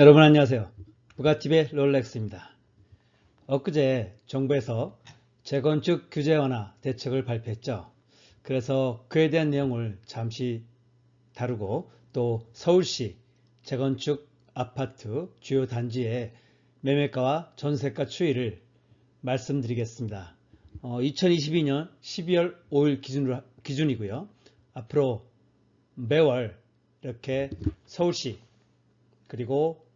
여러분 안녕하세요. 부가TV의 롤렉스입니다. 엊그제 정부에서 재건축 규제 완화 대책을 발표했죠. 그래서 그에 대한 내용을 잠시 다루고 또 서울시 재건축 아파트 주요 단지의 매매가와 전세가 추이를 말씀드리겠습니다. 2022년 12월 5일 기준으로, 기준이고요. 앞으로 매월 이렇게 서울시 그리고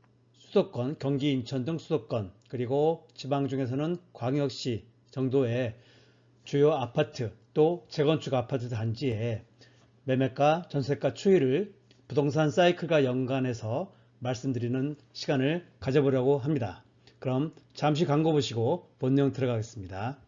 수도권, 경기, 인천 등 수도권, 그리고 지방 중에서는 광역시 정도의 주요 아파트 또 재건축 아파트 단지의 매매가, 전세가 추이를 부동산 사이클과 연관해서 말씀드리는 시간을 가져보려고 합니다. 그럼 잠시 광고 보시고 본내용 들어가겠습니다.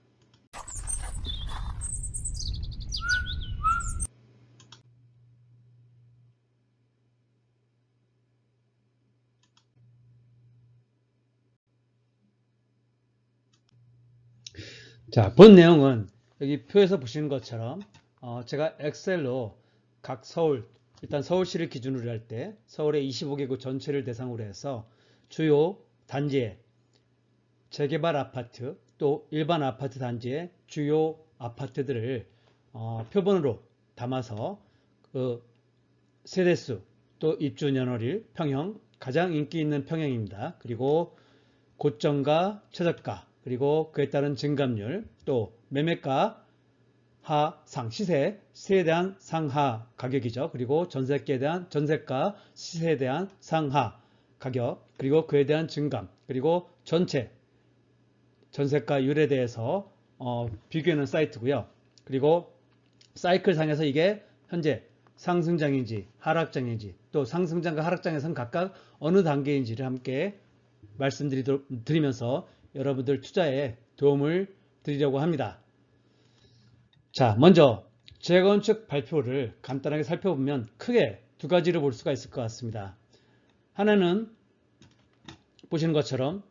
자, 본 내용은 여기 표에서 보시는 것처럼 어, 제가 엑셀로 각 서울, 일단 서울시를 기준으로 할 때 서울의 25개구 전체를 대상으로 해서 주요 단지의 재개발 아파트 또 일반 아파트 단지의 주요 아파트들을 어, 표본으로 담아서 그 세대수 또 입주 연월일 평형 가장 인기 있는 평형입니다. 그리고 고점과 최저가 그리고 그에 따른 증감률 또 매매가 하 상 시세 시세에 대한 상하 가격이죠. 그리고 전세가에 대한 전세가 시세에 대한 상하 가격 그리고 그에 대한 증감 그리고 전체 전세가율에 대해서 어, 비교하는 사이트고요. 그리고 사이클 상에서 이게 현재 상승장인지 하락장인지 또 상승장과 하락장에서는 각각 어느 단계인지를 함께 말씀드리면서 여러분들 투자에 도움을 드리려고 합니다. 자, 먼저 재건축 발표를 간단하게 살펴보면 크게 두 가지를 볼 수가 있을 것 같습니다. 하나는 보시는 것처럼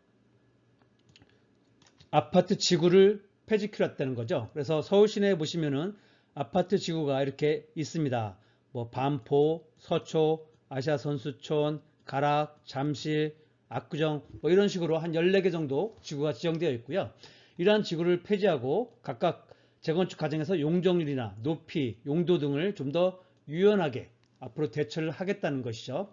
아파트 지구를 폐지키렸다는 거죠. 그래서 서울 시내에 보시면은 아파트 지구가 이렇게 있습니다. 뭐 반포, 서초, 아시아 선수촌, 가락, 잠실, 압구정 뭐 이런 식으로 한 14개 정도 지구가 지정되어 있고요. 이러한 지구를 폐지하고 각각 재건축 과정에서 용적률이나 높이, 용도 등을 좀 더 유연하게 앞으로 대처를 하겠다는 것이죠.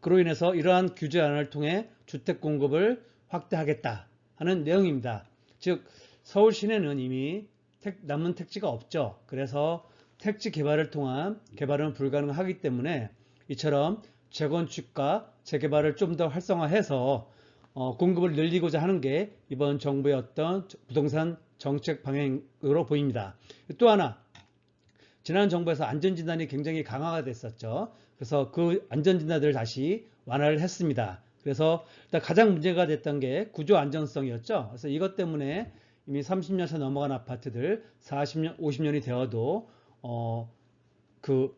그로 인해서 이러한 규제안을 통해 주택 공급을 확대하겠다 하는 내용입니다. 즉 서울 시내는 이미 택, 남은 택지가 없죠. 그래서 택지 개발을 통한 개발은 불가능하기 때문에 이처럼 재건축과 재개발을 좀 더 활성화해서 어, 공급을 늘리고자 하는 게 이번 정부의 어떤 부동산 정책 방향으로 보입니다. 또 하나 지난 정부에서 안전진단이 굉장히 강화가 됐었죠. 그래서 그 안전진단들을 다시 완화를 했습니다. 그래서 가장 문제가 됐던 게 구조 안정성이었죠. 그래서 이것 때문에 이미 30년 차 넘어간 아파트들 40년, 50년이 되어도 어, 그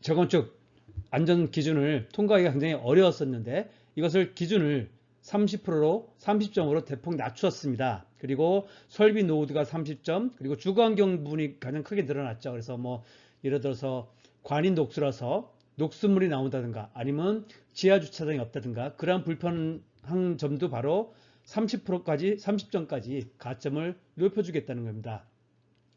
재건축 안전 기준을 통과하기가 굉장히 어려웠었는데 이것을 기준을 30%로 30점으로 대폭 낮추었습니다. 그리고 설비 노후도가 30점, 그리고 주거환경 부분이 가장 크게 늘어났죠. 그래서 뭐 예를 들어서 관인 녹수라서 녹수물이 나온다든가 아니면 지하 주차장이 없다든가 그러한 불편한 점도 바로 30%까지 30점까지 가점을 높여주겠다는 겁니다.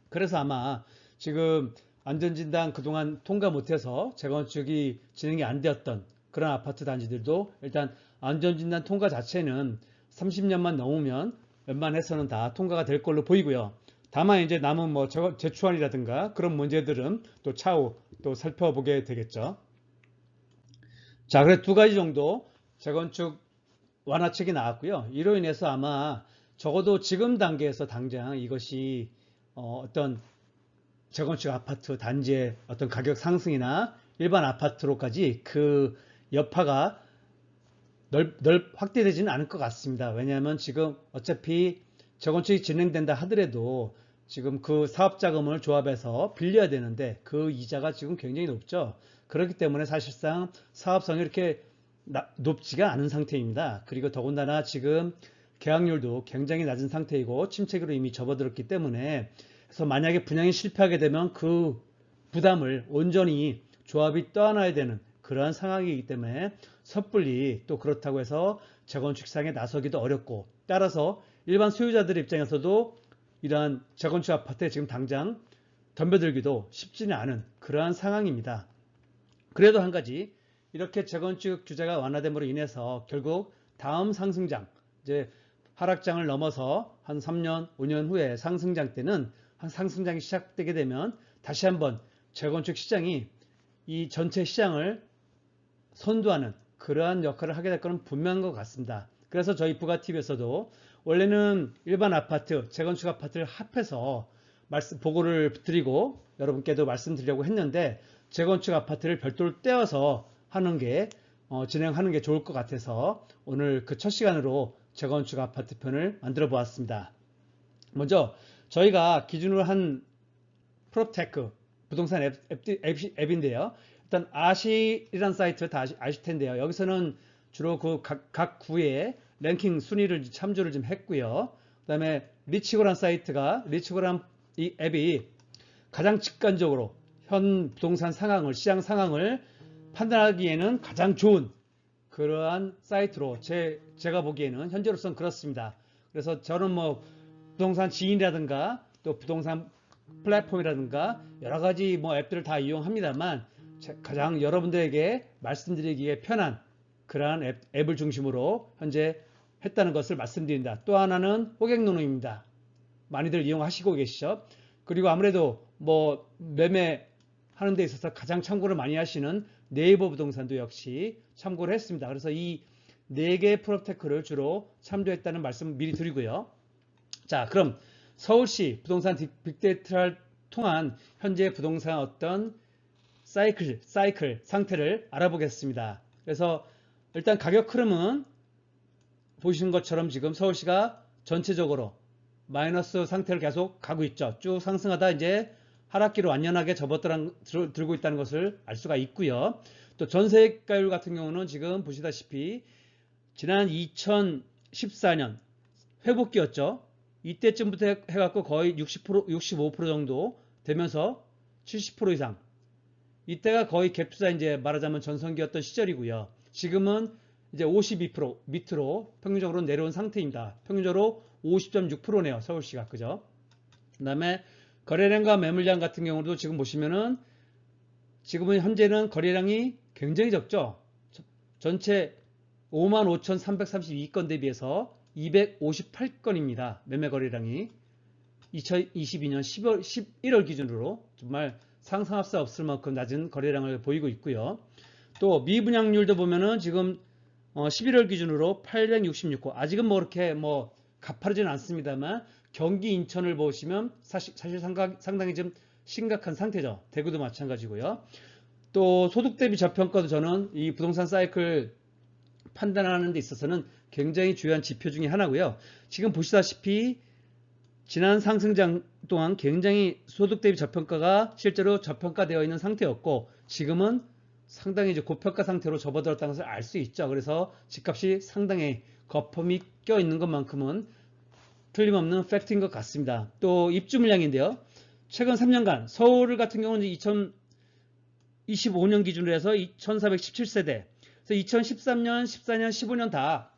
그래서 아마 지금 안전진단 그동안 통과 못해서 재건축이 진행이 안 되었던 그런 아파트 단지들도 일단 안전진단 통과 자체는 30년만 넘으면 웬만해서는 다 통과가 될 걸로 보이고요. 다만 이제 남은 뭐 재추환이라든가 그런 문제들은 또 차후 또 살펴보게 되겠죠. 자, 그래 두 가지 정도 재건축 완화책이 나왔고요. 이로 인해서 아마 적어도 지금 단계에서 당장 이것이 어, 어떤 재건축 아파트 단지의 어떤 가격 상승이나 일반 아파트로까지 그 여파가 넓, 넓 확대되지는 않을 것 같습니다. 왜냐하면 지금 어차피 재건축이 진행된다 하더라도 지금 그 사업 자금을 조합해서 빌려야 되는데 그 이자가 지금 굉장히 높죠. 그렇기 때문에 사실상 사업성이 이렇게 나, 높지가 않은 상태입니다. 그리고 더군다나 지금 계약률도 굉장히 낮은 상태이고 침체기로 이미 접어들었기 때문에 그래서 만약에 분양이 실패하게 되면 그 부담을 온전히 조합이 떠안아야 되는 그러한 상황이기 때문에 섣불리 또 그렇다고 해서 재건축 시장에 나서기도 어렵고 따라서 일반 소유자들 입장에서도 이러한 재건축 아파트에 지금 당장 덤벼들기도 쉽지는 않은 그러한 상황입니다. 그래도 한 가지 이렇게 재건축 규제가 완화됨으로 인해서 결국 다음 상승장 이제 하락장을 넘어서 한 3년, 5년 후에 상승장 때는 한 상승장이 시작되게 되면 다시 한번 재건축 시장이 이 전체 시장을 선도하는 그러한 역할을 하게 될 것은 분명한 것 같습니다. 그래서 저희 부가TV에서도 원래는 일반 아파트, 재건축 아파트를 합해서 말씀, 보고를 드리고 여러분께도 말씀드리려고 했는데 재건축 아파트를 별도로 떼어서 하는 게 어, 진행하는 게 좋을 것 같아서 오늘 그 첫 시간으로 재건축 아파트 편을 만들어 보았습니다. 먼저 저희가 기준으로 한 프로테크 부동산 앱, 앱, 인데요 일단 아시라는 사이트 다 아시, 아실 텐데요. 여기서는 주로 그 각 각 구의 랭킹 순위를 참조를 좀 했고요. 그 다음에 리치고란 사이트가 리치고란 이 앱이 가장 직관적으로 현 부동산 상황을 시장 상황을 판단하기에는 가장 좋은 그러한 사이트로 제, 제가 보기에는 현재로서는 그렇습니다. 그래서 저는 뭐 부동산 지인이라든가 또 부동산 플랫폼이라든가 여러 가지 뭐 앱들을 다 이용합니다만 가장 여러분들에게 말씀드리기에 편한 그러한 앱, 앱을 중심으로 현재 했다는 것을 말씀드린다. 또 하나는 호객노노입니다. 많이들 이용하시고 계시죠. 그리고 아무래도 뭐 매매 하는 데 있어서 가장 참고를 많이 하시는 네이버 부동산도 역시 참고를 했습니다. 그래서 이 네 개의 프로테크를 주로 참조했다는 말씀 미리 드리고요. 자, 그럼 서울시 부동산 빅데이터를 통한 현재 부동산 어떤 사이클, 사이클 상태를 알아보겠습니다. 그래서 일단 가격 흐름은 보시는 것처럼 지금 서울시가 전체적으로 마이너스 상태를 계속 가고 있죠. 쭉 상승하다 이제 하락기로 완연하게 접어들고 있다는 것을 알 수가 있고요. 또 전세가율 같은 경우는 지금 보시다시피 지난 2014년 회복기였죠. 이때쯤부터 해갖고 거의 60% 65% 정도 되면서 70% 이상 이때가 거의 갭투자 이제 말하자면 전성기였던 시절이고요. 지금은 이제 52% 밑으로 평균적으로 내려온 상태입니다. 평균적으로 50.6%네요. 서울시가 그죠? 그 다음에 거래량과 매물량 같은 경우도 지금 보시면은 지금은 현재는 거래량이 굉장히 적죠. 전체 55,332건 대비해서 258건입니다. 매매 거래량이 2022년 10월, 11월 기준으로 정말 상상할 수 없을 만큼 낮은 거래량을 보이고 있고요. 또 미분양률도 보면은 지금 11월 어, 기준으로 866호 아직은 뭐 이렇게 뭐 가파르지는 않습니다만 경기 인천을 보시면 사실, 사실 상당히 좀 심각한 상태죠. 대구도 마찬가지고요. 또 소득 대비 저평가도 저는 이 부동산 사이클 판단하는 데 있어서는 굉장히 중요한 지표 중에 하나고요. 지금 보시다시피 지난 상승장 동안 굉장히 소득 대비 저평가가 실제로 저평가되어 있는 상태였고 지금은 상당히 이제 고평가 상태로 접어들었다는 것을 알 수 있죠. 그래서 집값이 상당히 거품이 껴 있는 것만큼은 틀림없는 팩트인 것 같습니다. 또 입주 물량인데요. 최근 3년간 서울 같은 경우는 2025년 기준으로 해서 2417세대 그래서 2013년, 14년, 15년 다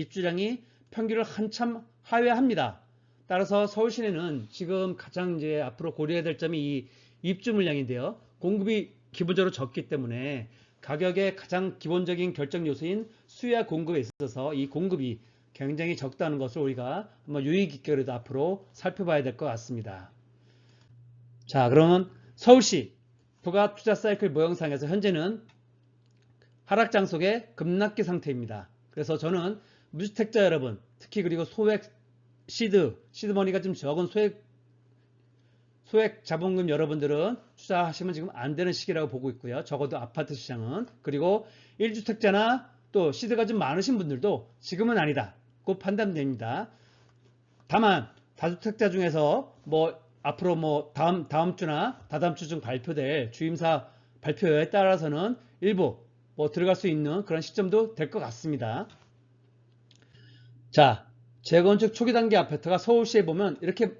입주량이 평균을 한참 하회합니다. 따라서 서울 시내는 지금 가장 이제 앞으로 고려해야 될 점이 이 입주 물량인데요. 공급이 기본적으로 적기 때문에 가격의 가장 기본적인 결정 요소인 수요와 공급에 있어서 이 공급이 굉장히 적다는 것을 우리가 한번 유의 깊게 그래도 앞으로 살펴봐야 될 것 같습니다. 자, 그러면 서울시 부가 투자 사이클 모형상에서 현재는 하락장 속의 급락기 상태입니다. 그래서 저는 무주택자 여러분, 특히 그리고 소액 시드, 시드머니가 좀 적은 소액 소액 자본금 여러분들은 투자하시면 지금 안 되는 시기라고 보고 있고요. 적어도 아파트 시장은. 그리고 1주택자나 또 시드가 좀 많으신 분들도 지금은 아니다. 꼭 판단됩니다. 다만 다주택자 중에서 뭐 앞으로 뭐 다음 다음 주나 다다음 주 중 발표될 주임사 발표에 따라서는 일부 뭐 들어갈 수 있는 그런 시점도 될 것 같습니다. 자, 재건축 초기 단계 아파트가 서울시에 보면 이렇게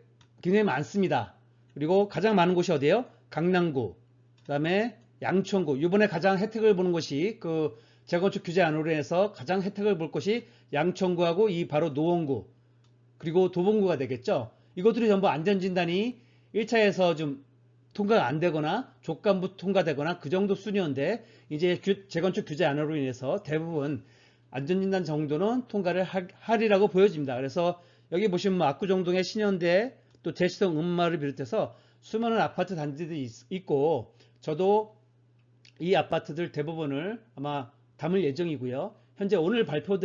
굉장히 많습니다. 그리고 가장 많은 곳이 어디예요? 강남구, 그 다음에 양천구. 이번에 가장 혜택을 보는 곳이 그 재건축 규제 안으로 인해서 가장 혜택을 볼 곳이 양천구하고 이 바로 노원구 그리고 도봉구가 되겠죠. 이것들이 전부 안전진단이 1차에서 좀 통과가 안 되거나 조건부 통과되거나 그 정도 순위인데 이제 규- 재건축 규제 안으로 인해서 대부분 안전진단 정도는 통과를 하- 하리라고 보여집니다. 그래서 여기 보시면 뭐 압구정동의 신현대 또 대치동 음마를 비롯해서 수많은 아파트 단지들이 있- 있고 저도 이 아파트들 대부분을 아마 담을 예정이고요. 현재 오늘 발표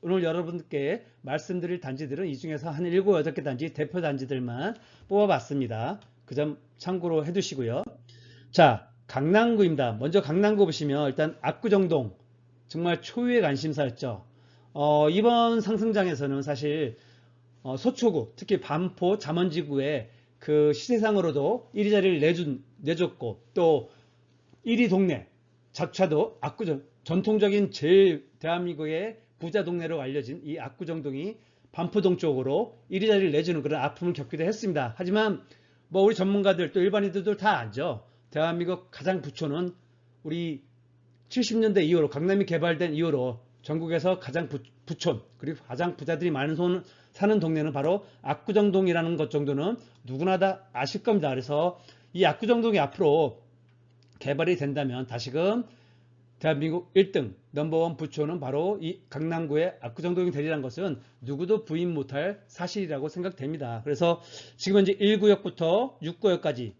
오늘 여러분께 말씀드릴 단지들은 이 중에서 한 7, 8개 단지 대표 단지들만 뽑아봤습니다. 그 점 참고로 해두시고요. 자, 강남구입니다. 먼저 강남구 보시면 일단 압구정동 정말 초유의 관심사였죠. 어, 이번 상승장에서는 사실 어, 소초구, 특히 반포, 잠원지구에 그 시세상으로도 1위 자리를 내준, 내줬고 또 1위 동네, 잡차도 압구정, 전통적인 제일 대한민국의 부자 동네로 알려진 이 압구정동이 반포동 쪽으로 1위 자리를 내주는 그런 아픔을 겪기도 했습니다. 하지만 뭐 우리 전문가들 또 일반인들도 다 알죠. 대한민국 가장 부촌은 우리 70년대 이후로 강남이 개발된 이후로 전국에서 가장 부, 부촌 그리고 가장 부자들이 많은 손, 사는 동네는 바로 압구정동이라는 것 정도는 누구나 다 아실 겁니다. 그래서 이 압구정동이 앞으로 개발이 된다면 다시금 대한민국 1등 넘버원 부촌은 바로 이 강남구의 압구정동이 되리라는 것은 누구도 부인 못할 사실이라고 생각됩니다. 그래서 지금 현재 1구역부터 6구역까지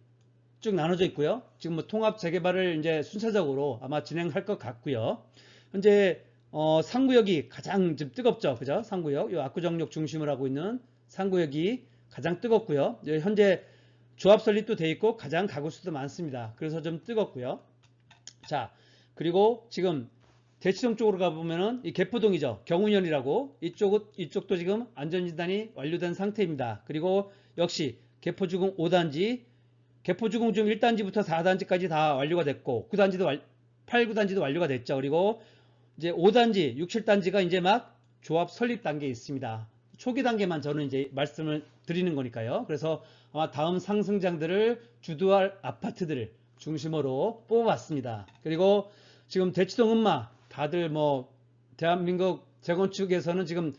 쭉 나눠져 있고요. 지금 뭐 통합 재개발을 이제 순차적으로 아마 진행할 것 같고요. 현재 어, 상구역이 가장 지금 뜨겁죠. 그죠? 상구역. 이 압구정역 중심을 하고 있는 상구역이 가장 뜨겁고요. 현재 조합 설립도 돼 있고 가장 가구 수도 많습니다. 그래서 좀 뜨겁고요. 자, 그리고 지금 대치동 쪽으로 가보면은 이 개포동이죠. 경운현이라고 이쪽, 이쪽도 지금 안전진단이 완료된 상태입니다. 그리고 역시 개포주공 5단지, 개포주공 중 1단지부터 4단지까지 다 완료가 됐고 9단지도 완, 8, 9단지도 완료가 됐죠. 그리고 이제 5단지, 6, 7단지가 이제 막 조합 설립 단계에 있습니다. 초기 단계만 저는 이제 말씀을 드리는 거니까요. 그래서 아마 다음 상승장들을 주도할 아파트들을 중심으로 뽑아봤습니다. 그리고 지금 대치동 음마 다들 뭐 대한민국 재건축에서는 지금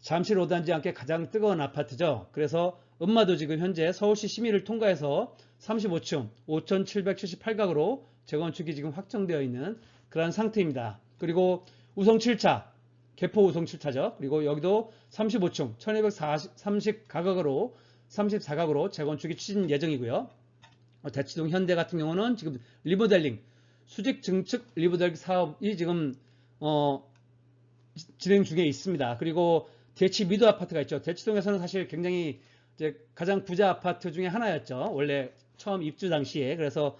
잠실 5단지 함께 가장 뜨거운 아파트죠. 그래서 음마도 지금 현재 서울시 심의를 통과해서 35층 5,778가구로 재건축이 지금 확정되어 있는 그러한 상태입니다. 그리고 우성 7차 개포 우성 7차죠. 그리고 여기도 35층 1230가구로 34가구로 재건축이 추진 예정이고요. 어, 대치동 현대 같은 경우는 지금 리모델링 수직 증축 리모델링 사업이 지금 어, 진행 중에 있습니다. 그리고 대치 미도 아파트가 있죠. 대치동에서는 사실 굉장히 가장 부자 아파트 중에 하나였죠. 원래 처음 입주 당시에 그래서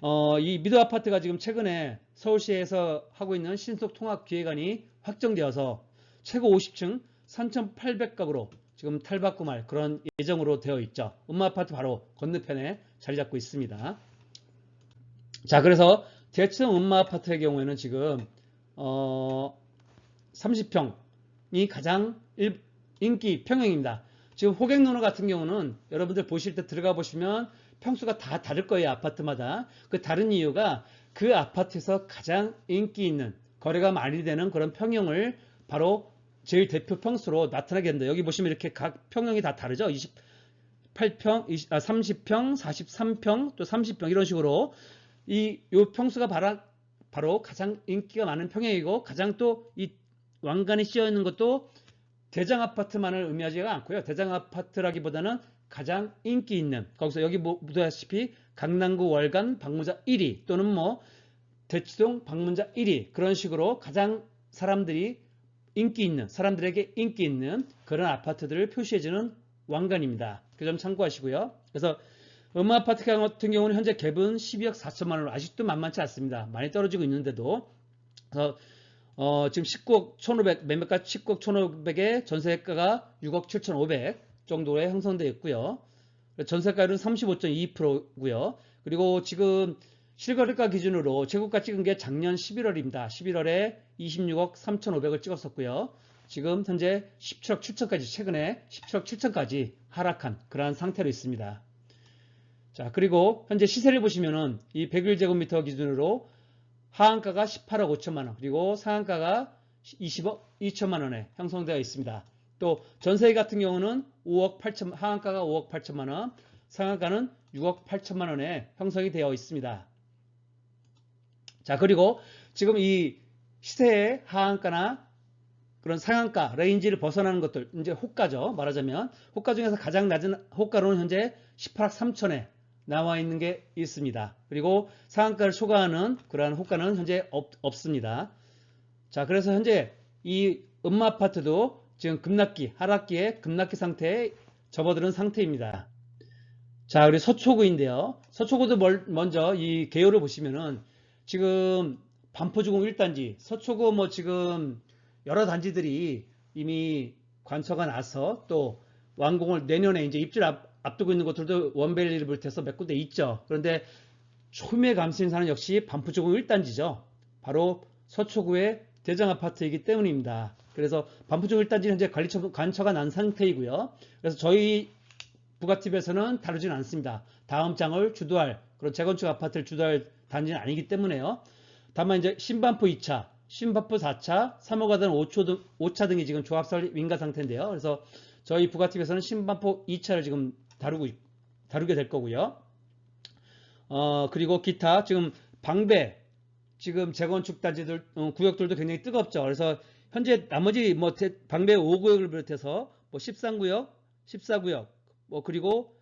어, 이 미도 아파트가 지금 최근에 서울시에서 하고 있는 신속 통합 기획안이 확정되어서 최고 50층 3,800가구로 지금 탈바꿈할 그런 예정으로 되어 있죠. 음마 아파트 바로 건너편에 자리 잡고 있습니다. 자, 그래서 대치동 음마 아파트의 경우에는 지금 어, 30평이 가장 일- 인기 평형입니다. 지금 호객노노 같은 경우는 여러분들 보실 때 들어가 보시면 평수가 다 다를 거예요. 아파트마다. 그 다른 이유가 그 아파트에서 가장 인기 있는 거래가 많이 되는 그런 평형을 바로 제일 대표 평수로 나타나게 된다. 여기 보시면 이렇게 각 평형이 다 다르죠. 28평, 20, 아, 30평, 43평, 또 30평 이런 식으로 이 요 평수가 바로, 바로 가장 인기가 많은 평형이고 가장 또 이 왕관이 씌어 있는 것도 대장 아파트만을 의미하지가 않고요. 대장 아파트라기보다는 가장 인기 있는 거기서 여기 뭐 보다시피 강남구 월간 방문자 1위 또는 뭐 대치동 방문자 1위 그런 식으로 가장 사람들이 인기 있는 사람들에게 인기 있는 그런 아파트들을 표시해주는 왕관입니다. 그 점 참고하시고요. 그래서 음마 아파트 같은 경우는 현재 갭은 12억 4천만 원으로 아직도 만만치 않습니다. 많이 떨어지고 있는데도 그래서 어, 지금 19억 1,500 매매가 19억 1,500에 전세가가 6억 7,500 정도에 형성되어 있고요. 전세가율은 35.2%고요. 그리고 지금 실거래가 기준으로 최고가 찍은 게 작년 11월입니다. 11월에 26억 3,500을 찍었었고요. 지금 현재 17억 7천까지 최근에 17억 7천까지 하락한 그러한 상태로 있습니다. 자 그리고 현재 시세를 보시면은 이 101제곱미터 기준으로 하한가가 18억 5천만 원, 그리고 상한가가 20억 2천만 원에 형성되어 있습니다. 또 전세 같은 경우는 5억 8천 하한가가 5억 8천만 원, 상한가는 6억 8천만 원에 형성이 되어 있습니다. 자, 그리고 지금 이 시세의 하한가나 그런 상한가 레인지를 벗어나는 것들 이제 호가죠. 말하자면 호가 중에서 가장 낮은 호가로는 현재 18억 3천에 나와 있는 게 있습니다. 그리고 상한가를 초과하는 그러한 호가는 현재 없, 없습니다. 자, 그래서 현재 이 음마 아파트도 지금 급락기, 하락기에 급락기 상태에 접어드는 상태입니다. 자, 우리 서초구인데요. 서초구도 멀- 먼저 이 개요를 보시면은 지금 반포주공 1단지, 서초구 뭐 지금 여러 단지들이 이미 관처가 나서 또 완공을 내년에 이제 입주를 앞, 앞두고 있는 곳들도 원벨리를 비롯해서 몇 군데 있죠. 그런데 초미의 감수인사는 역시 반포주공 1단지죠. 바로 서초구의 대장 아파트이기 때문입니다. 그래서 반포주공 1단지는 현재 관리처, 관처가 난 상태이고요. 그래서 저희 부가팁에서는 다루지는 않습니다. 다음 장을 주도할 그런 재건축 아파트를 주도할 단지는 아니기 때문에요. 다만 이제 신반포 2차, 신반포 4차, 3호가든 5초 등, 5차 등이 지금 조합설 민가 상태인데요. 그래서 저희 부가팁에서는 신반포 2차를 지금 다루고 있- 다루게 될 거고요. 어, 그리고 기타 지금 방배 지금 재건축 단지들 어, 구역들도 굉장히 뜨겁죠. 그래서 현재 나머지 뭐 대- 방배 5구역을 비롯해서 뭐 13구역, 14구역 뭐 그리고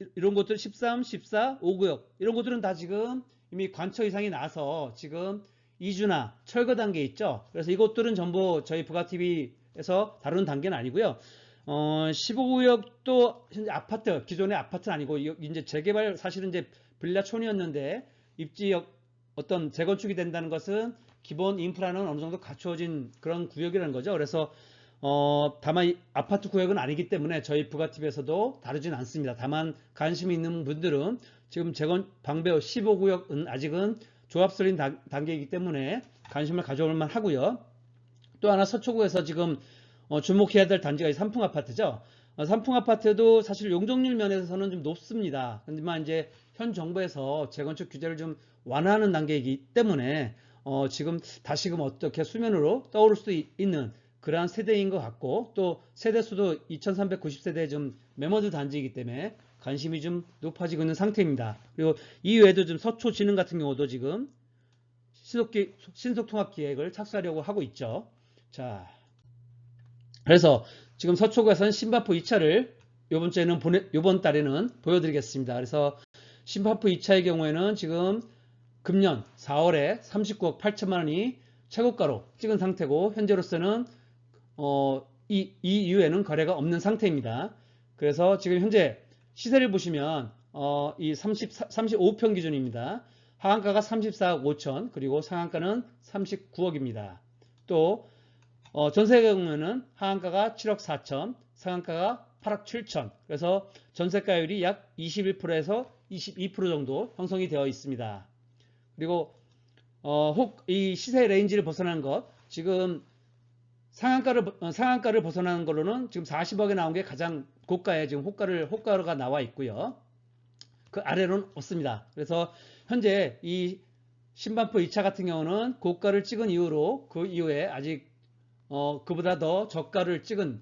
이- 이런 곳들 13, 14, 5구역 이런 곳들은 다 지금 이미 관처 이상이 나서 지금 이주나 철거 단계에 있죠. 그래서 이곳들은 전부 저희 부가TV에서 다루는 단계는 아니고요. 어, 15구역도 현재 아파트, 기존의 아파트는 아니고 이- 이제 재개발 사실은 이제 빌라촌이었는데 입지역 어떤 재건축이 된다는 것은 기본 인프라는 어느 정도 갖추어진 그런 구역이라는 거죠. 그래서 어, 다만 이 아파트 구역은 아니기 때문에 저희 부가TV에서도 다루진 않습니다. 다만 관심이 있는 분들은 지금 재건 방배 15구역은 아직은 조합설인 단- 단계이기 때문에 관심을 가져올 만 하고요. 또 하나 서초구에서 지금 어, 주목해야 될 단지가 이 삼풍 아파트죠. 어, 삼풍 아파트도 사실 용적률 면에서는 좀 높습니다. 하지만 이제 현 정부에서 재건축 규제를 좀 완화하는 단계이기 때문에 어, 지금 다시금 어떻게 수면으로 떠오를 있- 있는 그러한 세대인 것 같고 또 세대 수도 2390세대에 좀 메모드 단지이기 때문에 관심이 좀 높아지고 있는 상태입니다. 그리고 이외에도 좀 서초 진흥 같은 경우도 지금 신속기, 신속통합 기획을 착수하려고 하고 있죠. 자, 그래서 지금 서초구에서는 신바포 2차를 요번 주에는 보내, 요번 달에는 보여드리겠습니다. 그래서 신바포 2차의 경우에는 지금 금년 4월에 39억 8천만 원이 최고가로 찍은 상태고 현재로서는 어, 이, 이 이후에는 거래가 없는 상태입니다. 그래서 지금 현재 시세를 보시면 어, 이 30, 35평 기준입니다. 하한가가 34억 5천 그리고 상한가는 39억입니다. 또 어, 전세 경우에는 하한가가 7억 4천, 상한가가 8억 7천. 그래서 전세가율이 약 21%에서 22% 정도 형성이 되어 있습니다. 그리고 어, 혹 이 시세 레인지를 벗어난 것 지금 상한가를 어, 상한가를 벗어나는 걸로는 지금 40억에 나온 게 가장 고가에 지금 호가를 호가가 나와 있고요. 그 아래로는 없습니다. 그래서 현재 이 신반포 2차 같은 경우는 고가를 찍은 이후로 그 이후에 아직 어, 그보다 더 저가를 찍은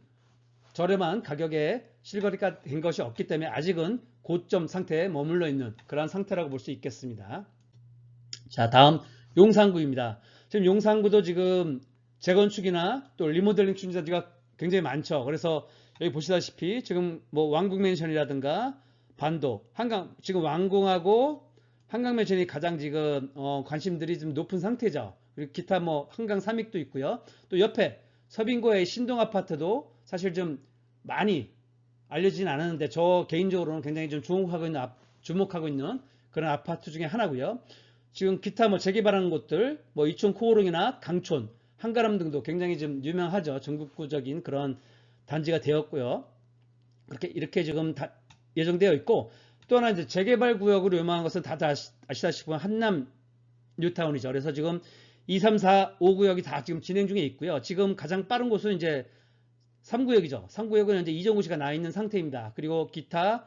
저렴한 가격에 실거래가 된 것이 없기 때문에 아직은 고점 상태에 머물러 있는 그러한 상태라고 볼 수 있겠습니다. 자, 다음 용산구입니다. 지금 용산구도 지금 재건축이나 또 리모델링 추진자가 굉장히 많죠. 그래서 여기 보시다시피 지금 뭐 왕국맨션이라든가 반도, 한강 지금 완공하고 한강맨션이 가장 지금 어, 관심들이 좀 높은 상태죠. 그리고 기타 뭐 한강 삼익도 있고요. 또 옆에 서빙고의 신동 아파트도 사실 좀 많이 알려지진 않았는데 저 개인적으로는 굉장히 좀 주목하고 있는 아- 주목하고 있는 그런 아파트 중에 하나고요. 지금 기타 뭐 재개발하는 곳들 뭐 이촌 코오롱이나 강촌, 한가람 등도 굉장히 좀 유명하죠. 전국구적인 그런 단지가 되었고요. 그렇게 이렇게 지금 다 예정되어 있고 또 하나 이제 재개발 구역으로 유명한 것은 다들 아시, 아시다시피 한남 뉴타운이죠. 그래서 지금 2, 3, 4, 5구역이 다 지금 진행 중에 있고요. 지금 가장 빠른 곳은 이제 3구역이죠. 3구역은 현재 이정우 씨가 나 있는 상태입니다. 그리고 기타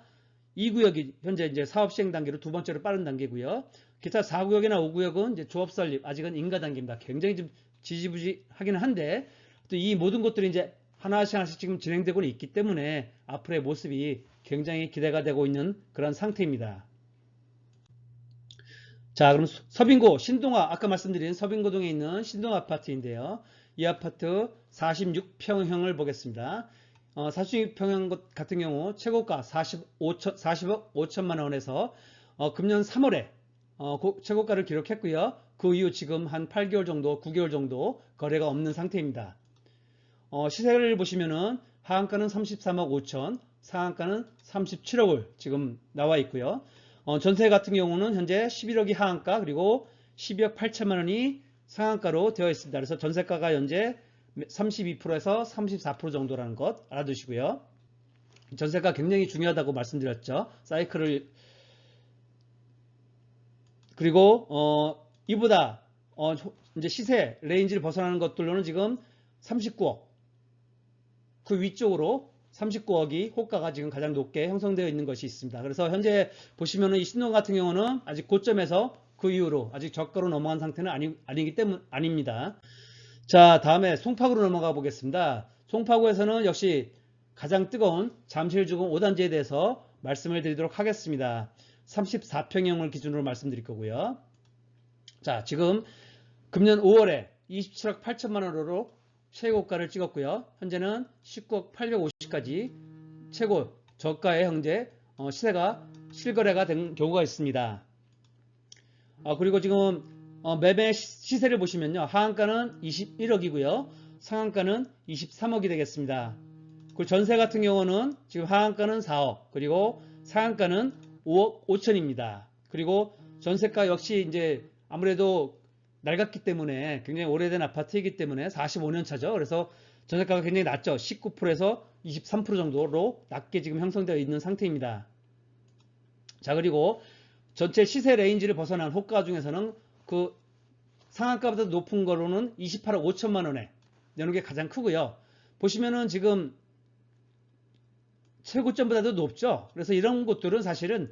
2구역이 현재 이제 사업 시행 단계로 두 번째로 빠른 단계고요. 기타 4구역이나 5구역은 이제 조합 설립 아직은 인가 단계입니다. 굉장히 좀 지지부지하기는 한데 또 이 모든 것들이 이제 하나씩 하나씩 지금 진행되고 있기 때문에 앞으로의 모습이 굉장히 기대가 되고 있는 그런 상태입니다. 자, 그럼 서- 서빙고 신동아 아까 말씀드린 서빙고동에 있는 신동아 아파트인데요. 이 아파트 46평형을 보겠습니다. 어, 46평형 것 같은 경우 최고가 45천, 40억 5천만 원에서 어, 금년 3월에 어, 고- 최고가를 기록했고요. 그 이후 지금 한 8개월 정도, 9개월 정도 거래가 없는 상태입니다. 어, 시세를 보시면은 하한가는 33억 5천, 상한가는 37억을 지금 나와 있고요. 어, 전세 같은 경우는 현재 11억이 하한가 그리고 12억 8천만 원이 상한가로 되어 있습니다. 그래서 전세가가 현재 32%에서 34% 정도라는 것 알아두시고요. 전세가 굉장히 중요하다고 말씀드렸죠. 사이클을 그리고 어, 이보다 어, 이제 시세 레인지를 벗어나는 것들로는 지금 39억 그 위쪽으로 39억이 호가가 지금 가장 높게 형성되어 있는 것이 있습니다. 그래서 현재 보시면은 이 신동 같은 경우는 아직 고점에서 그 이후로 아직 저가로 넘어간 상태는 아니, 아니기 때문 아닙니다. 자, 다음에 송파구로 넘어가 보겠습니다. 송파구에서는 역시 가장 뜨거운 잠실주공 5단지에 대해서 말씀을 드리도록 하겠습니다. 34평형을 기준으로 말씀드릴 거고요. 자, 지금 금년 5월에 27억 8천만 원으로 최고가를 찍었고요. 현재는 19억 850 까지 최고 저가의 현재 어, 시세가 실거래가 된 경우가 있습니다. 어, 그리고 지금 어, 매매 시- 시세를 보시면요. 하한가는 21억이고요. 상한가는 23억이 되겠습니다. 그리고 전세 같은 경우는 지금 하한가는 4억, 그리고 상한가는 5억 5천입니다. 그리고 전세가 역시 이제 아무래도 낡았기 때문에 굉장히 오래된 아파트이기 때문에 45년 차죠. 그래서 전세가가 굉장히 낮죠. 19%에서 23% 정도로 낮게 지금 형성되어 있는 상태입니다. 자, 그리고 전체 시세 레인지를 벗어난 호가 중에서는 그 상한가보다 높은 거로는 28억 5천만 원에 내는 게 가장 크고요. 보시면은 지금 최고점보다도 높죠. 그래서 이런 곳들은 사실은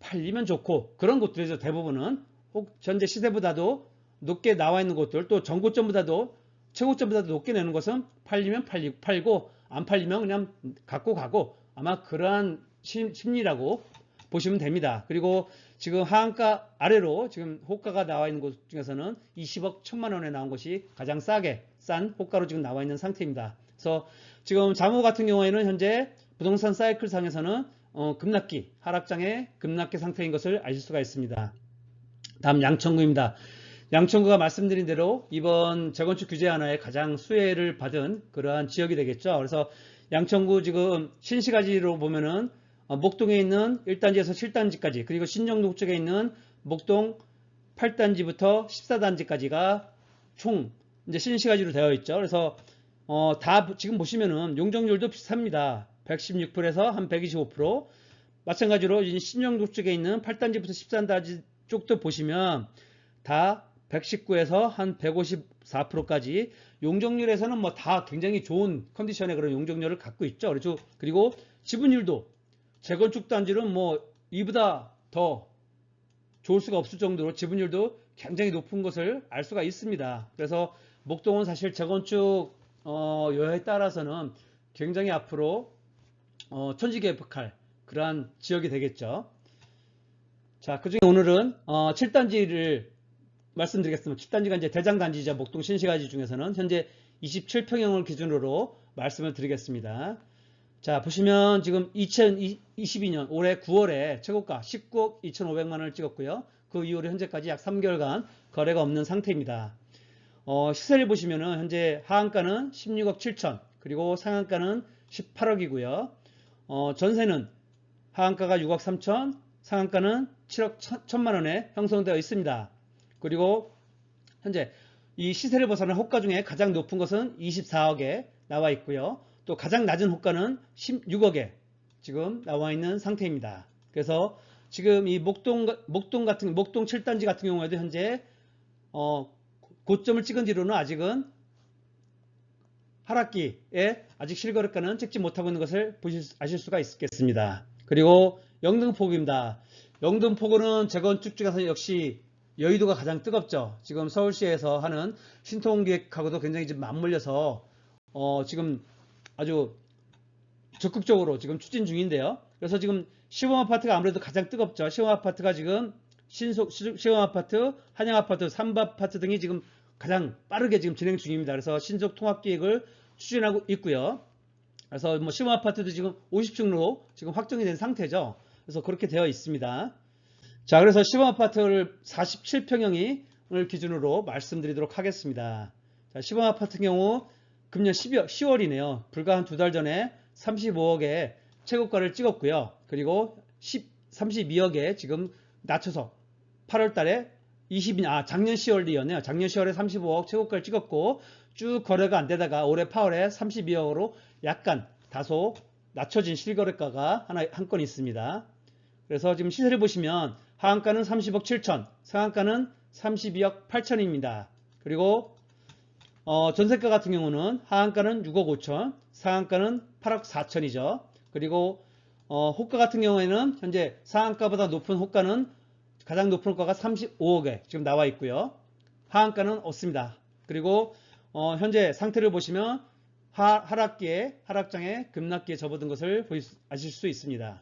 팔리면 좋고 그런 곳들에서 대부분은 혹 현재 시세보다도 높게 나와 있는 곳들 또 전고점보다도 최고점보다도 높게 내는 것은 팔리면 팔리, 팔고 안 팔리면 그냥 갖고 가고 아마 그러한 심- 심리라고 보시면 됩니다. 그리고 지금 하한가 아래로 지금 호가가 나와 있는 곳 중에서는 20억 1천만 원에 나온 것이 가장 싸게 싼 호가로 지금 나와 있는 상태입니다. 그래서 지금 자무 같은 경우에는 현재 부동산 사이클 상에서는 어, 급락기, 하락장의 급락기 상태인 것을 아실 수가 있습니다. 다음 양천구입니다. 양천구가 말씀드린 대로 이번 재건축 규제 하나에 가장 수혜를 받은 그러한 지역이 되겠죠. 그래서 양천구 지금 신시가지로 보면은 어, 목동에 있는 1단지에서 7단지까지 그리고 신정동 쪽에 있는 목동 8단지부터 14단지까지가 총 이제 신시가지로 되어 있죠. 그래서 어, 다 지금 보시면은 용적률도 비슷합니다. 116%에서 한 125%. 마찬가지로 이 신정동 쪽에 있는 8단지부터 13단지 쪽도 보시면 다 119에서 한 154%까지 용적률에서는 뭐 다 굉장히 좋은 컨디션의 그런 용적률을 갖고 있죠. 그리고 그리고 지분율도 재건축 단지는 뭐 이보다 더 좋을 수가 없을 정도로 지분율도 굉장히 높은 것을 알 수가 있습니다. 그래서 목동은 사실 재건축 어, 여하에 따라서는 굉장히 앞으로 어, 천지개벽할 그러한 지역이 되겠죠. 자, 그 중에 오늘은 어, 7단지를 말씀드리겠습니다. 7단지가 이제 대장단지죠. 목동 신시가지 중에서는 현재 27평형을 기준으로 말씀을 드리겠습니다. 자, 보시면 지금 2022년 올해 9월에 최고가 19억 2,500만 원을 찍었고요. 그 이후로 현재까지 약 3개월간 거래가 없는 상태입니다. 어, 시세를 보시면은 현재 하한가는 16억 7천, 그리고 상한가는 18억이고요. 어, 전세는 하한가가 6억 3천, 상한가는 7억 1천만 원에 형성되어 있습니다. 그리고 현재 이 시세를 벗어난 호가 중에 가장 높은 것은 24억에 나와 있고요. 또 가장 낮은 호가는 16억에 지금 나와 있는 상태입니다. 그래서 지금 이 목동 목동 같은 목동 7단지 같은 경우에도 현재 어, 고점을 찍은 뒤로는 아직은 하락기에 아직 실거래가는 찍지 못하고 있는 것을 보실 수- 아실 수가 있겠습니다. 그리고 영등포구입니다. 영등포구는 재건축 중에서 역시 여의도가 가장 뜨겁죠. 지금 서울시에서 하는 신통 기획하고도 굉장히 지금 맞물려서 어, 지금 아주 적극적으로 지금 추진 중인데요. 그래서 지금 시범 아파트가 아무래도 가장 뜨겁죠. 시범 아파트가 지금 신속 시- 시범 아파트, 한양 아파트, 삼바 아파트 등이 지금 가장 빠르게 지금 진행 중입니다. 그래서 신속 통합 기획을 추진하고 있고요. 그래서 뭐 시범 아파트도 지금 50층으로 지금 확정이 된 상태죠. 그래서 그렇게 되어 있습니다. 자, 그래서 시범 아파트를 47평형을 기준으로 말씀드리도록 하겠습니다. 자, 시범 아파트 경우 금년 12월, 10월이네요. 불과 한 두 달 전에 35억에 최고가를 찍었고요. 그리고 10, 32억에 지금 낮춰서 8월 달에 20인, 아, 작년 10월이었네요. 작년 10월에 35억 최고가를 찍었고 쭉 거래가 안 되다가 올해 8월에 32억으로 약간 다소 낮춰진 실거래가가 하나, 한 건 있습니다. 그래서 지금 시세를 보시면 하한가는 30억 7천, 상한가는 32억 8천입니다. 그리고 어, 전세가 같은 경우는 하한가는 6억 5천, 상한가는 8억 4천이죠. 그리고 어, 호가 같은 경우에는 현재 상한가보다 높은 호가는 가장 높은 호가가 35억에 지금 나와 있고요. 하한가는 없습니다. 그리고 어, 현재 상태를 보시면 하, 하락기에 하락장에 급락기에 접어든 것을 보실 수- 있습니다.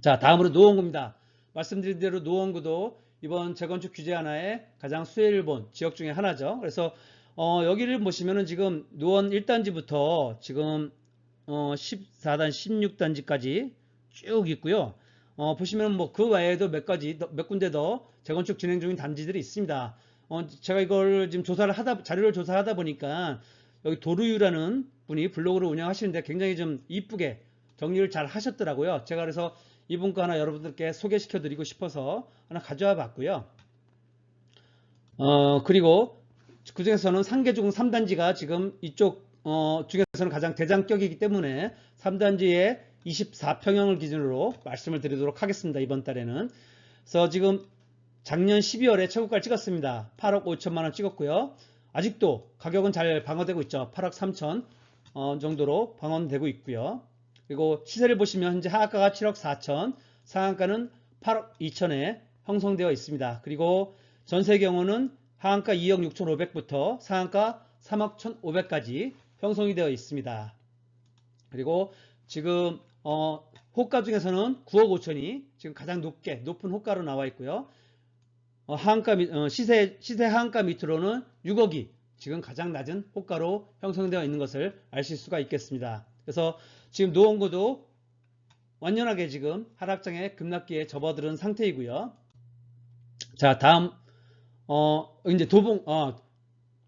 자, 다음으로 노원구입니다. 말씀드린 대로 노원구도 이번 재건축 규제 하나의 가장 수혜를 본 지역 중에 하나죠. 그래서 어, 여기를 보시면은 지금 노원 1단지부터 지금 어, 14단, 16단지까지 쭉 있고요. 어, 보시면 뭐 그 외에도 몇 가지, 더- 몇 군데 더 재건축 진행 중인 단지들이 있습니다. 어, 제가 이걸 지금 조사를 하다, 자료를 조사하다 보니까 여기 도루유라는 분이 블로그를 운영하시는데 굉장히 좀 이쁘게 정리를 잘 하셨더라고요. 제가 그래서 이분 거 하나 여러분들께 소개시켜 드리고 싶어서 하나 가져와 봤고요. 어, 그리고 그 중에서는 상계중 3단지가 지금 이쪽 어, 중에서는 가장 대장격이기 때문에 3단지의 24평형을 기준으로 말씀을 드리도록 하겠습니다. 이번 달에는. 그래서 지금 작년 12월에 최고가를 찍었습니다. 8억 5천만 원 찍었고요. 아직도 가격은 잘 방어되고 있죠. 8억 3천 어, 정도로 방어되고 있고요. 그리고 시세를 보시면 현재 하한가가 7억 4천, 상한가는 8억 2천에 형성되어 있습니다. 그리고 전세 경우는 하한가 2억 6천 5백부터 상한가 3억 1천 5백까지 형성이 되어 있습니다. 그리고 지금 어, 호가 중에서는 9억 5천이 지금 가장 높게 높은 호가로 나와 있고요. 어, 하한가 밑- 어, 시세 시세 하한가 밑으로는 6억이 지금 가장 낮은 호가로 형성되어 있는 것을 아실 수가 있겠습니다. 그래서 지금 노원구도 완연하게 지금 하락장에 급락기에 접어들은 상태이고요. 자 다음 어 이제 도봉 어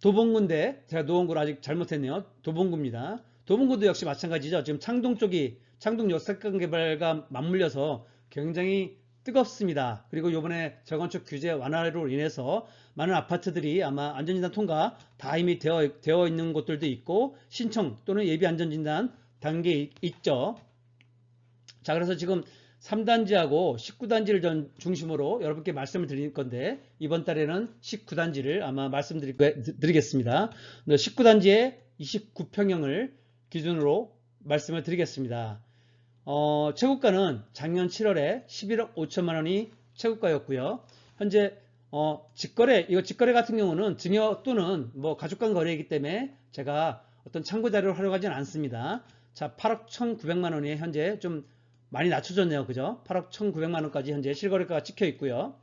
도봉구인데 제가 노원구를 아직 잘못했네요. 도봉구입니다. 도봉구도 역시 마찬가지죠. 지금 창동 쪽이 창동 역세권 개발과 맞물려서 굉장히 뜨겁습니다. 그리고 이번에 재건축 규제 완화로 인해서 많은 아파트들이 아마 안전진단 통과 다 이미 되어, 되어 있는 곳들도 있고 신청 또는 예비 안전진단 단계에 있죠. 자, 그래서 지금 3단지하고 19단지를 전 중심으로 여러분께 말씀을 드릴 건데 이번 달에는 19단지를 아마 말씀드리겠습니다. 19단지에 29평형을 기준으로 말씀을 드리겠습니다. 어, 최고가는 작년 7월에 11억 5천만 원이 최고가였고요. 현재 어, 직거래 이거 직거래 같은 경우는 증여 또는 뭐 가족 간 거래이기 때문에 제가 어떤 참고 자료를 활용하지는 않습니다. 자, 8억 1,900만 원이 현재 좀 많이 낮춰졌네요. 그죠? 8억 1,900만 원까지 현재 실거래가가 찍혀 있고요.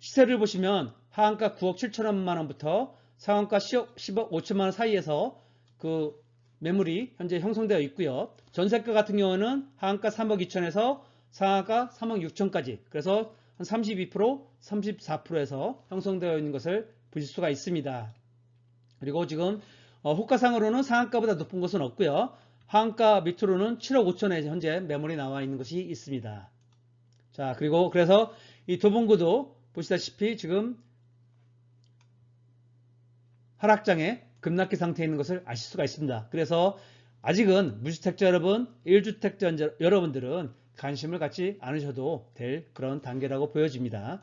시세를 보시면 하한가 9억 7천만 원부터 상한가 10억, 10억 5천만 원 사이에서 그 매물이 현재 형성되어 있고요. 전세가 같은 경우는 하한가 3억 2천에서 상한가 3억 6천까지 그래서 한 32%, 34%에서 형성되어 있는 것을 보실 수가 있습니다. 그리고 지금 어, 호가상으로는 상한가보다 높은 것은 없고요. 하한가 밑으로는 7억 5천에 현재 매물이 나와 있는 것이 있습니다. 자, 그리고 그래서 이 도봉구도 보시다시피 지금 하락장에 급락기 상태에 있는 것을 아실 수가 있습니다. 그래서 아직은 무주택자 여러분, 1주택자 여러분들은 관심을 갖지 않으셔도 될 그런 단계라고 보여집니다.